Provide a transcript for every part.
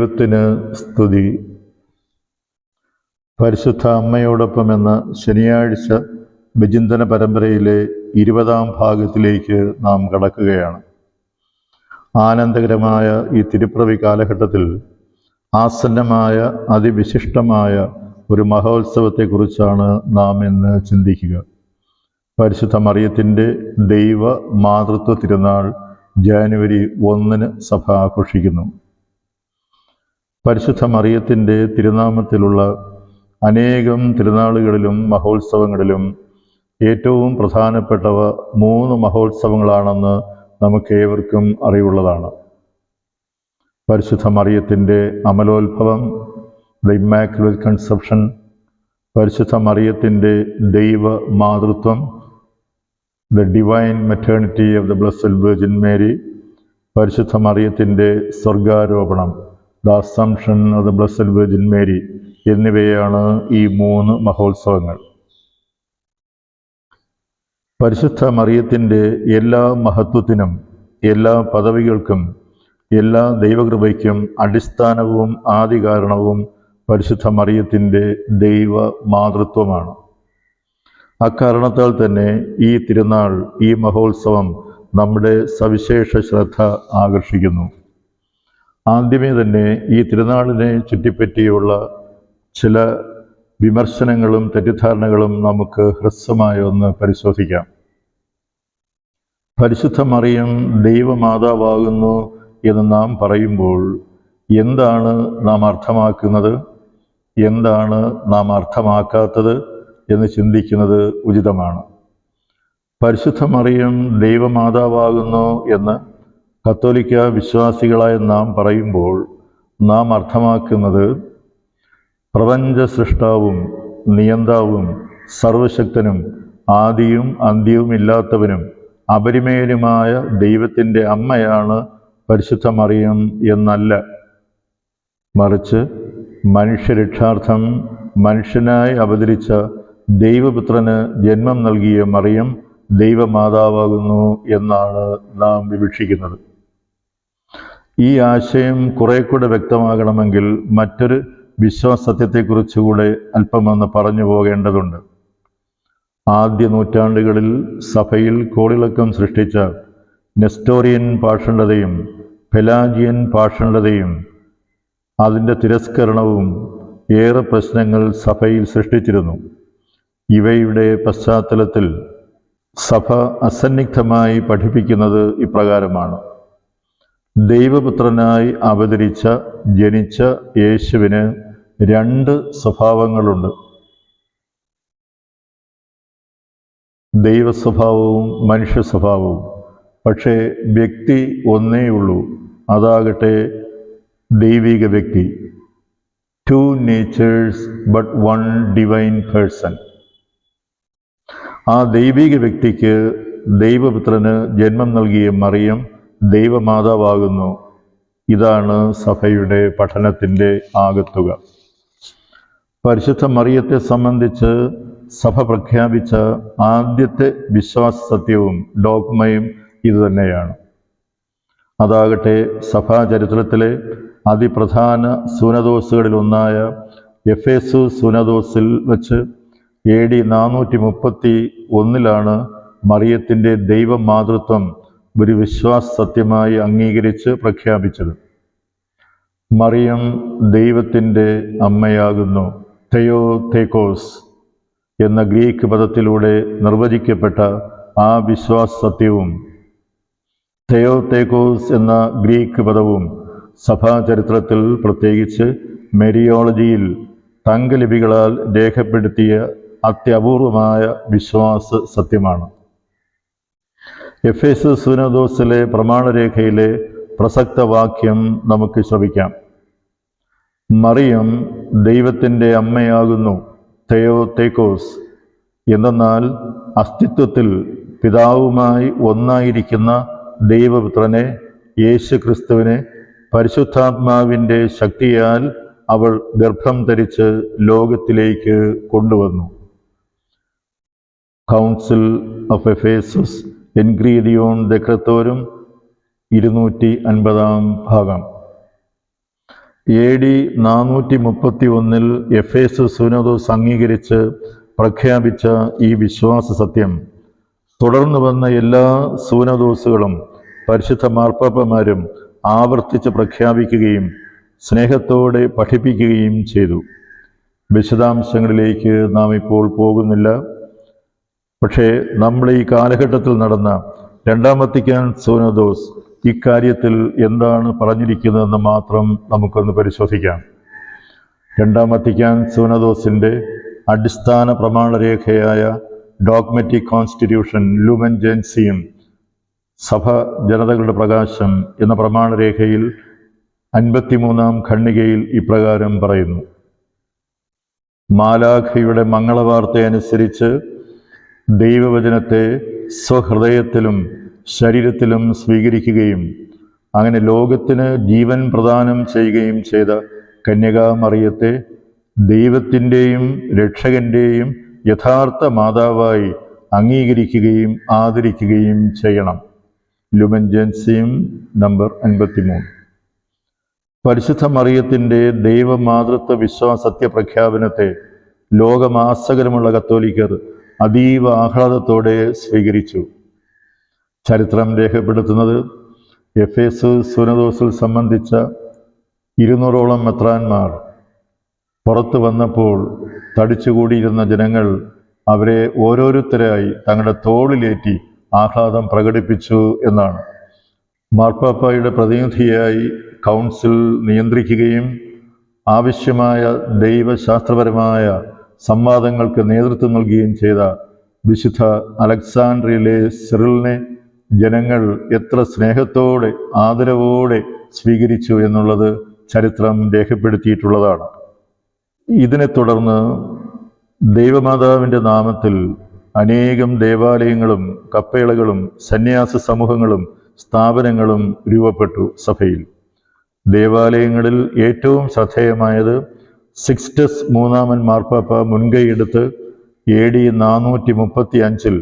ദൈവത്തിന് സ്തുതി. പരിശുദ്ധ അമ്മയോടൊപ്പം എന്ന ശനിയാഴ്ച വിചിന്തന പരമ്പരയിലെ ഇരുപതാം ഭാഗത്തിലേക്ക് നാം കടക്കുകയാണ്. ആനന്ദകരമായ ഈ തിരുപ്രവി കാലഘട്ടത്തിൽ ആസന്നമായ അതിവിശിഷ്ടമായ ഒരു മഹോത്സവത്തെക്കുറിച്ചാണ് നാം ഇന്ന് ചിന്തിക്കുക. പരിശുദ്ധ മറിയത്തിന്റെ ദൈവ മാതൃത്വ തിരുനാൾ ജാനുവരി ഒന്നിന് സഭ ആഘോഷിക്കുന്നു. പരിശുദ്ധ മറിയത്തിന്റെ തിരുനാമത്തിലുള്ള അനേകം തിരുനാളുകളിലും മഹോത്സവങ്ങളിലും ഏറ്റവും പ്രധാനപ്പെട്ടവ മൂന്ന് മഹോത്സവങ്ങളാണെന്ന് നമുക്കേവർക്കും അറിവുള്ളതാണ്. പരിശുദ്ധ മറിയത്തിന്റെ അമലോത്ഭവം ദ ഇമ്മാക്കുലേറ്റ് കൺസെപ്ഷൻ പരിശുദ്ധ മറിയത്തിന്റെ ദൈവ മാതൃത്വം the divine maternity of the blessed virgin Mary പരിശുദ്ധ മറിയത്തിന്റെ സ്വർഗാരോപണം. The assumption of the blessed virgin Mary എന്നിവയാണ് ഈ മൂന്ന് മഹോത്സവങ്ങൾ. പരിശുദ്ധ മറിയത്തിന്റെ എല്ലാ മഹത്വത്തിനും എല്ലാ പദവികൾക്കും എല്ലാ ദൈവകൃപയ്ക്കും അടിസ്ഥാനവും ആദികാരണവും പരിശുദ്ധ മറിയത്തിന്റെ ദൈവ മാതൃത്വമാണ്. അക്കാരണത്താൽ തന്നെ ഈ തിരുനാൾ ഈ മഹോത്സവം നമ്മുടെ സവിശേഷ ശ്രദ്ധ ആകർഷിക്കുന്നു. ആദ്യമേ തന്നെ ഈ തിരുനാളിനെ ചുറ്റിപ്പറ്റിയുള്ള ചില വിമർശനങ്ങളും തെറ്റിദ്ധാരണകളും നമുക്ക് ഹ്രസ്വമായി ഒന്ന് പരിശോധിക്കാം. പരിശുദ്ധ മറിയം ദൈവമാതാവാകുന്നു എന്ന് നാം പറയുമ്പോൾ എന്താണ് നാം അർത്ഥമാക്കുന്നത്? എന്താണ് നാം അർത്ഥമാക്കാത്തത് എന്ന് ചിന്തിക്കുന്നത് ഉചിതമാണ്. പരിശുദ്ധ മറിയം ദൈവമാതാവാകുന്നു എന്ന് കത്തോലിക്ക വിശ്വാസികളായ നാം പറയുമ്പോൾ നാം അർത്ഥമാക്കുന്നത് പ്രപഞ്ച സൃഷ്ടാവും നിയന്താവും സർവശക്തനും ആദിയും അന്ത്യവുമില്ലാത്തവനും അപരിമേയനുമായ ദൈവത്തിന്റെ അമ്മയാണ് പരിശുദ്ധ മറിയം എന്നല്ല. മറിച്ച് മനുഷ്യരക്ഷാർത്ഥം മനുഷ്യനായി അവതരിച്ച ദൈവപുത്രന് ജന്മം നൽകിയ മറിയം ദൈവമാതാവാകുന്നു എന്നാണ് നാം വിവക്ഷിക്കുന്നത്. ഈ ആശയം കുറെ കൂടെ വ്യക്തമാകണമെങ്കിൽ മറ്റൊരു വിശ്വാസത്യത്തെക്കുറിച്ചുകൂടെ അല്പമൊന്ന് പറഞ്ഞു പോകേണ്ടതുണ്ട്. ആദ്യ നൂറ്റാണ്ടുകളിൽ സഭയിൽ കോളിളക്കം സൃഷ്ടിച്ച നെസ്റ്റോറിയൻ പാഷണ്ഡതയും പെലാജിയൻ പാഷണ്ഡതയും അതിന്റെ തിരസ്കരണവും ഏറെ പ്രശ്നങ്ങൾ സഭയിൽ സൃഷ്ടിച്ചിരുന്നു. ഇവയുടെ പശ്ചാത്തലത്തിൽ സഭ അസന്നിഗ്ധമായി പഠിപ്പിക്കുന്നത് ഇപ്രകാരമാണ്. ദൈവപുത്രനായി അവതരിച്ച ജനിച്ച യേശുവിന് രണ്ട് സ്വഭാവങ്ങളുണ്ട്. ദൈവസ്വഭാവവും മനുഷ്യ സ്വഭാവവും പക്ഷേ വ്യക്തി ഒന്നേ ഉള്ളൂ. അതാകട്ടെ ദൈവിക വ്യക്തി. Two natures but one divine person ആ ദൈവിക വ്യക്തിക്ക് ദൈവപുത്രന് ജന്മം നൽകിയ മറിയം ദൈവമാതാവാകുന്നു. ഇതാണ് സഭയുടെ പഠനത്തിന്റെ ആകത്തുക. പരിശുദ്ധ മറിയത്തെ സംബന്ധിച്ച് സഭ പ്രഖ്യാപിച്ച ആദ്യത്തെ വിശ്വാസ സത്യവും ഡോഗ്മയും ഇതുതന്നെയാണ്. അതാകട്ടെ സഭാചരിത്രത്തിലെ അതിപ്രധാന സൂനദോസുകളിലൊന്നായ എഫേസു സുനദോസിൽ വച്ച് എ ഡി നാനൂറ്റി മുപ്പത്തി ഒന്നിലാണ് മറിയത്തിന്റെ ദൈവമാതൃത്വം ഒരു വിശ്വാസ സത്യമായി അംഗീകരിച്ച് പ്രഖ്യാപിച്ചത്. മറിയം ദൈവത്തിന്റെ അമ്മയാകുന്നു തെയോ തേക്കോസ് എന്ന ഗ്രീക്ക് പദത്തിലൂടെ നിർവചിക്കപ്പെട്ട ആ വിശ്വാസ സത്യവും തെയോ തേക്കോസ് എന്ന ഗ്രീക്ക് പദവും സഭാചരിത്രത്തിൽ പ്രത്യേകിച്ച് മെരിയോളജിയിൽ തങ്കലിപികളാൽ രേഖപ്പെടുത്തിയ അത്യപൂർവമായ വിശ്വാസ സത്യമാണ്. എഫ് എസ് സുനദോസിലെ പ്രമാണരേഖയിലെ പ്രസക്ത വാക്യം നമുക്ക് ശ്രവിക്കാം. മറിയം ദൈവത്തിന്റെ അമ്മയാകുന്നു തെയോ തേക്കോസ് എന്തെന്നാൽ അസ്തിത്വത്തിൽ പിതാവുമായി ഒന്നായിരിക്കുന്ന ദൈവപുത്രനെ യേശു ക്രിസ്തുവിനെ പരിശുദ്ധാത്മാവിന്റെ ശക്തിയാൽ അവൾ ഗർഭം ധരിച്ച് ലോകത്തിലേക്ക് കൊണ്ടുവന്നു. കൗൺസിൽ ഓഫ് എഫേസസ് എൻഗ്രീദിയോൺ ദക്രത്തോരും ഇരുന്നൂറ്റി അൻപതാം ഭാഗം. എ ഡി നാനൂറ്റി മുപ്പത്തി ഒന്നിൽ എഫ് എസ് സുനദോസ് അംഗീകരിച്ച് പ്രഖ്യാപിച്ച ഈ വിശ്വാസ സത്യം. തുടർന്നു വന്ന എല്ലാ സൂനദോസുകളും പരിശുദ്ധ മാർപ്പാപ്പമാരും ആവർത്തിച്ച് പ്രഖ്യാപിക്കുകയും സ്നേഹത്തോടെ പഠിപ്പിക്കുകയും ചെയ്തു. വിശദാംശങ്ങളിലേക്ക് നാം ഇപ്പോൾ പോകുന്നില്ല. പക്ഷേ നമ്മൾ ഈ കാലഘട്ടത്തിൽ നടന്ന രണ്ടാമത്തേക്കാൻ സോനദോസ് ഇക്കാര്യത്തിൽ എന്താണ് പറഞ്ഞിരിക്കുന്നതെന്ന് മാത്രം നമുക്കൊന്ന് പരിശോധിക്കാം. രണ്ടാമത്തേക്കാൻ സോനദോസിന്റെ അടിസ്ഥാന പ്രമാണരേഖയായ ഡോഗ്മറ്റിക് കോൺസ്റ്റിറ്റ്യൂഷൻ ലൂമൻ ജെൻസിയും സഭ ജനതകളുടെ പ്രകാശം എന്ന പ്രമാണരേഖയിൽ അൻപത്തിമൂന്നാം ഖണ്ഡികയിൽ ഇപ്രകാരം പറയുന്നു. മാലാഖയുടെ മംഗളവാർത്തയനുസരിച്ച് ദൈവവചനത്തെ സ്വഹൃദയത്തിലും ശരീരത്തിലും സ്വീകരിക്കുകയും അങ്ങനെ ലോകത്തിന് ജീവൻ പ്രദാനം ചെയ്യുകയും ചെയ്ത കന്യകാമറിയത്തെ ദൈവത്തിന്റെയും രക്ഷകന്റെയും യഥാർത്ഥ മാതാവായി അംഗീകരിക്കുകയും ആദരിക്കുകയും ചെയ്യണം. ലുമൻ ജൻസിയും നമ്പർ അൻപത്തിമൂന്ന്. പരിശുദ്ധ മറിയത്തിന്റെ ദൈവമാതൃത്വ വിശ്വാസത്യ പ്രഖ്യാപനത്തെ ലോകമാസകരമുള്ള കത്തോലിക്കർ അതീവ ആഹ്ലാദത്തോടെ സ്വീകരിച്ചു. ചരിത്രം രേഖപ്പെടുത്തുന്നത് എഫ് എസ് സുനദോസിൽ സംബന്ധിച്ച ഇരുന്നൂറോളം മെത്രാന്മാർ പുറത്തു വന്നപ്പോൾ തടിച്ചുകൂടിയിരുന്ന ജനങ്ങൾ അവരെ ഓരോരുത്തരായി തങ്ങളുടെ തോളിലേറ്റി ആഹ്ലാദം പ്രകടിപ്പിച്ചു എന്നാണ്. മാർപ്പാപ്പായുടെ പ്രതിനിധിയായി കൗൺസിൽ നിയന്ത്രിക്കുകയും ആവശ്യമായ ദൈവശാസ്ത്രപരമായ സംവാദങ്ങൾക്ക് നേതൃത്വം നൽകുകയും ചെയ്ത വിശുദ്ധ അലക്സാണ്ട്രിയയിലെ സിറിലിനെ ജനങ്ങൾ എത്ര സ്നേഹത്തോടെ ആദരവോടെ സ്വീകരിച്ചു എന്നുള്ളത് ചരിത്രം രേഖപ്പെടുത്തിയിട്ടുള്ളതാണ്. ഇതിനെ തുടർന്ന് ദൈവമാതാവിന്റെ നാമത്തിൽ അനേകം ദേവാലയങ്ങളും കപ്പേളകളും സന്യാസ സമൂഹങ്ങളും സ്ഥാപനങ്ങളും രൂപപ്പെട്ടു സഭയിൽ. ദേവാലയങ്ങളിൽ ഏറ്റവും ശ്രദ്ധേയമായത് സിക്സ്റ്റസ് മൂന്നാമൻ മാർപ്പാപ്പ മുൻകൈയെടുത്ത് എ ഡി നാനൂറ്റി മുപ്പത്തി അഞ്ചിൽ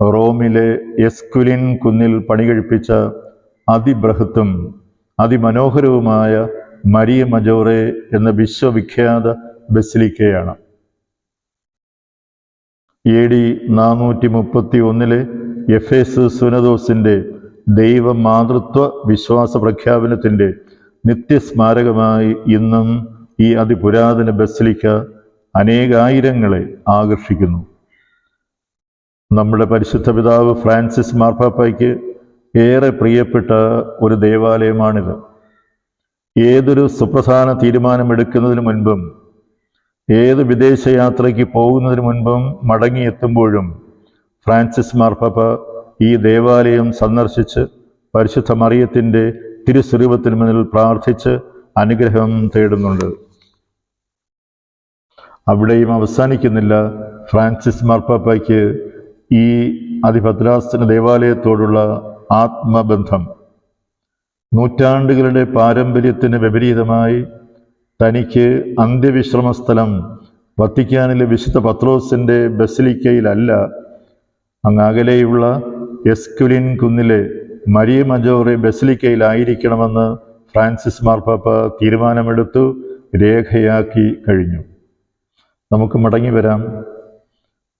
റോമിലെ എസ്കുലിൻ കുന്നിൽ പണികഴിപ്പിച്ച അതിബൃഹത്തും അതിമനോഹരവുമായ മരിയ മജോറെ എന്ന വിശ്വവിഖ്യാത ബസിലിക്കയാണ്. എ ഡി നാനൂറ്റി മുപ്പത്തി ഒന്നിലെ എഫ് എസ് സുനദോസിന്റെ ദൈവ മാതൃത്വ വിശ്വാസ പ്രഖ്യാപനത്തിന്റെ നിത്യസ്മാരകമായി ഇന്നും ഈ അതിപുരാതന ബസലിക്ക അനേകായിരങ്ങളെ ആകർഷിക്കുന്നു. നമ്മുടെ പരിശുദ്ധ പിതാവ് ഫ്രാൻസിസ് മാർപ്പാപ്പയ്ക്ക് ഏറെ പ്രിയപ്പെട്ട ഒരു ദേവാലയമാണിത്. ഏതൊരു സുപ്രധാന തീരുമാനമെടുക്കുന്നതിന് മുൻപും ഏത് വിദേശയാത്രയ്ക്ക് പോകുന്നതിന് മുൻപും മടങ്ങിയെത്തുമ്പോഴും ഫ്രാൻസിസ് മാർപ്പാപ്പ ഈ ദേവാലയം സന്ദർശിച്ച് പരിശുദ്ധ മറിയത്തിന്റെ തിരുസ്വരൂപത്തിന് മുന്നിൽ പ്രാർത്ഥിച്ച് അനുഗ്രഹം തേടുന്നുണ്ട്. അവിടെയും അവസാനിക്കുന്നില്ല. ഫ്രാൻസിസ് മാർപ്പാപ്പയ്ക്ക് ഈ അതിഭദ്രാസന ദേവാലയത്തോടുള്ള ആത്മബന്ധം. നൂറ്റാണ്ടുകളുടെ പാരമ്പര്യത്തിന് വിപരീതമായി തനിക്ക് അന്ത്യവിശ്രമ സ്ഥലം വത്തിക്കാനിലെ വിശുദ്ധ പത്രോസിന്റെ ബസിലിക്കയിലല്ല. അങ്ങകലെയുള്ള എസ്കുലിൻ കുന്നിലെ മരിയ മജോറി ബസിലിക്കയിലായിരിക്കണമെന്ന് ഫ്രാൻസിസ് മാർപ്പാപ്പ തീരുമാനമെടുത്തു രേഖയാക്കി കഴിഞ്ഞു. നമുക്ക് മടങ്ങി വരാം.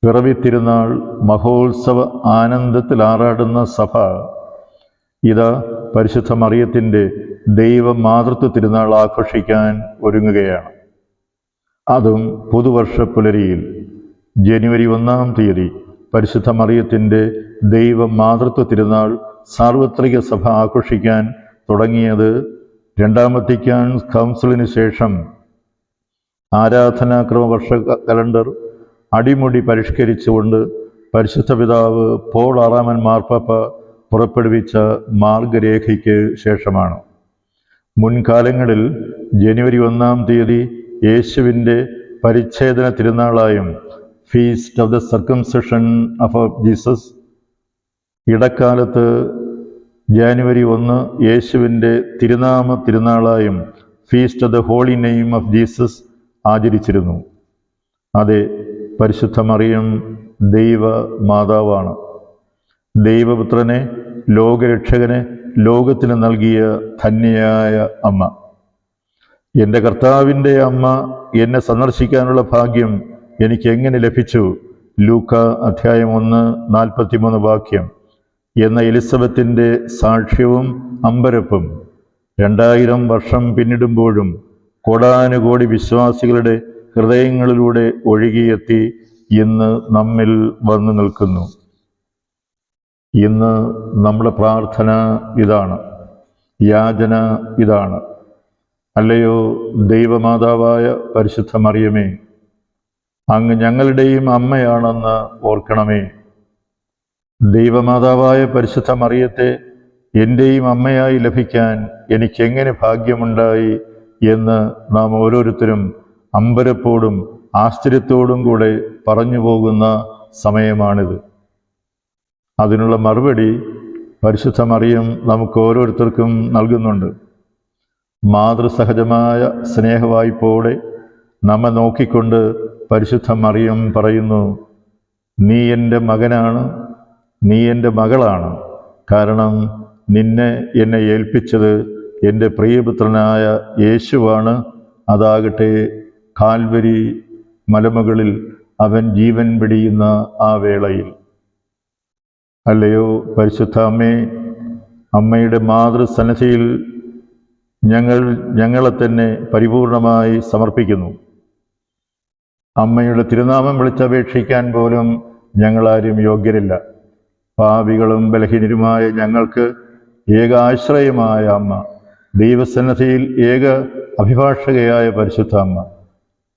പിറവി തിരുനാൾ മഹോത്സവ ആനന്ദത്തിൽ ആറാടുന്ന സഭ ഇതാ പരിശുദ്ധ മറിയത്തിന്റെ ദൈവ മാതൃത്വ തിരുനാൾ ആഘോഷിക്കാൻ ഒരുങ്ങുകയാണ്. അതും പുതുവർഷ പുലരിയിൽ ജനുവരി ഒന്നാം തീയതി പരിശുദ്ധ മറിയത്തിന്റെ ദൈവ മാതൃത്വ തിരുനാൾ സാർവത്രിക സഭ ആഘോഷിക്കാൻ തുടങ്ങിയത് രണ്ടാമത്തേക്കാൻ കൗൺസിലിന് ശേഷം ആരാധനാക്രമ വർഷ കലണ്ടർ അടിമുടി പരിഷ്കരിച്ചുകൊണ്ട് പരിശുദ്ധ പിതാവ് പോൾ ആറാമൻ മാർപ്പാപ്പ പുറപ്പെടുവിച്ച മാർഗരേഖയ്ക്ക് ശേഷമാണ്. മുൻകാലങ്ങളിൽ ജനുവരി ഒന്നാം തീയതി യേശുവിന്റെ പരിച്ഛേദന തിരുനാളായും feast of the circumcision of Jesus ഇടക്കാലത്ത് ജാനുവരി ഒന്ന് യേശുവിന്റെ തിരുനാമ തിരുനാളായും feast of the holy name of Jesus ആചരിച്ചിരുന്നു. അതെ പരിശുദ്ധ മറിയം ദൈവ മാതാവാണ് ദൈവപുത്രനെ ലോകരക്ഷകനെ ലോകത്തിന് നൽകിയ ധന്യയായ അമ്മ. എന്റെ കർത്താവിന്റെ അമ്മ എന്നെ സന്ദർശിക്കാനുള്ള ഭാഗ്യം എനിക്ക് എങ്ങനെ ലഭിച്ചു? ലൂക്ക അധ്യായം ഒന്ന് നാൽപ്പത്തിമൂന്ന് വാക്യം. എന്ന എലിസബത്തിന്റെ സാക്ഷ്യവും അമ്പരപ്പും. രണ്ടായിരം വർഷം പിന്നിടുമ്പോഴും കോടാനുകോടി വിശ്വാസികളുടെ ഹൃദയങ്ങളിലൂടെ ഒഴുകിയെത്തി ഇന്ന് നമ്മിൽ വന്നു നിൽക്കുന്നു. ഇന്ന് നമ്മുടെ പ്രാർത്ഥന ഇതാണ് യാചന ഇതാണ്. അല്ലയോ ദൈവമാതാവായ പരിശുദ്ധ മറിയമേ അങ്ങ് ഞങ്ങളുടെയും അമ്മയാണെന്ന് ഓർക്കണമേ. ദൈവമാതാവായ പരിശുദ്ധ മറിയത്തെ എന്റെയും അമ്മയായി ലഭിക്കാൻ എനിക്കെങ്ങനെ ഭാഗ്യമുണ്ടായി എന്ന് നാം ഓരോരുത്തരും അമ്പരപ്പോടും ആശ്ചര്യത്തോടും കൂടെ പറഞ്ഞു പോകുന്ന സമയമാണിത്. അതിനുള്ള മറുപടി പരിശുദ്ധ മറിയം നമുക്ക് ഓരോരുത്തർക്കും നൽകുന്നുണ്ട്. മാതൃസഹജമായ സ്നേഹവായ്പോടെ നമ്മെ നോക്കിക്കൊണ്ട് പരിശുദ്ധ മറിയം പറയുന്നു നീ എന്റെ മകനാണ് നീ എന്റെ മകളാണ്. കാരണം നിന്നെ എന്നെ ഏൽപ്പിച്ചത് എന്റെ പ്രിയപുത്രനായ യേശുവാണ്. അതാകട്ടെ കാൽവരി മലമുകളിൽ അവൻ ജീവൻ പിടിയുന്ന ആ വേളയിൽ. അല്ലയോ പരിശുദ്ധ അമ്മേ അമ്മയുടെ മാതൃസന്നദ്ധയിൽ ഞങ്ങൾ ഞങ്ങളെ തന്നെ പരിപൂർണമായി സമർപ്പിക്കുന്നു. അമ്മയുടെ തിരുനാമം വിളിച്ചപേക്ഷിക്കാൻ പോലും ഞങ്ങളാരും യോഗ്യരില്ല. പാപികളും ബലഹീനരുമായ ഞങ്ങൾക്ക് ഏകാശ്രയമായ അമ്മ. ദൈവസന്നദ്ധിയിൽ ഏക അഭിഭാഷകയായ പരിശുദ്ധ അമ്മ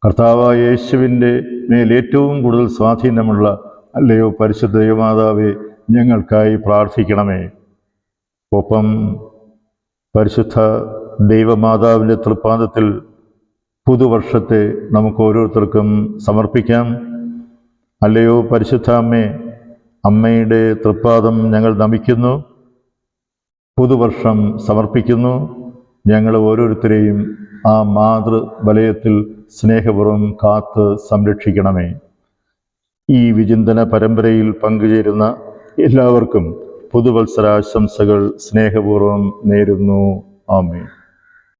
കർത്താവായ യേശുവിന്റെ മേൽ ഏറ്റവും കൂടുതൽ സ്വാധീനമുള്ള അല്ലയോ പരിശുദ്ധ ദൈവമാതാവെ ഞങ്ങൾക്കായി പ്രാർത്ഥിക്കണമേ. ഒപ്പം പരിശുദ്ധ ദൈവമാതാവിന്റെ തൃപ്പാദത്തിൽ പുതുവർഷത്തെ നമുക്ക് ഓരോരുത്തർക്കും സമർപ്പിക്കാം. അല്ലയോ പരിശുദ്ധ അമ്മേ അമ്മയുടെ തൃപ്പാദം ഞങ്ങൾ നമിക്കുന്നു. പുതുവർഷം സമർപ്പിക്കുന്നു. ഞങ്ങൾ ഓരോരുത്തരെയും ആ മാതൃ വലയത്തിൽ സ്നേഹപൂർവം കാത്ത് സംരക്ഷിക്കണമേ. ഈ വിചിന്തന പരമ്പരയിൽ പങ്കുചേരുന്ന എല്ലാവർക്കും പുതുവത്സരാശംസകൾ സ്നേഹപൂർവം നേരുന്നു. ആമേ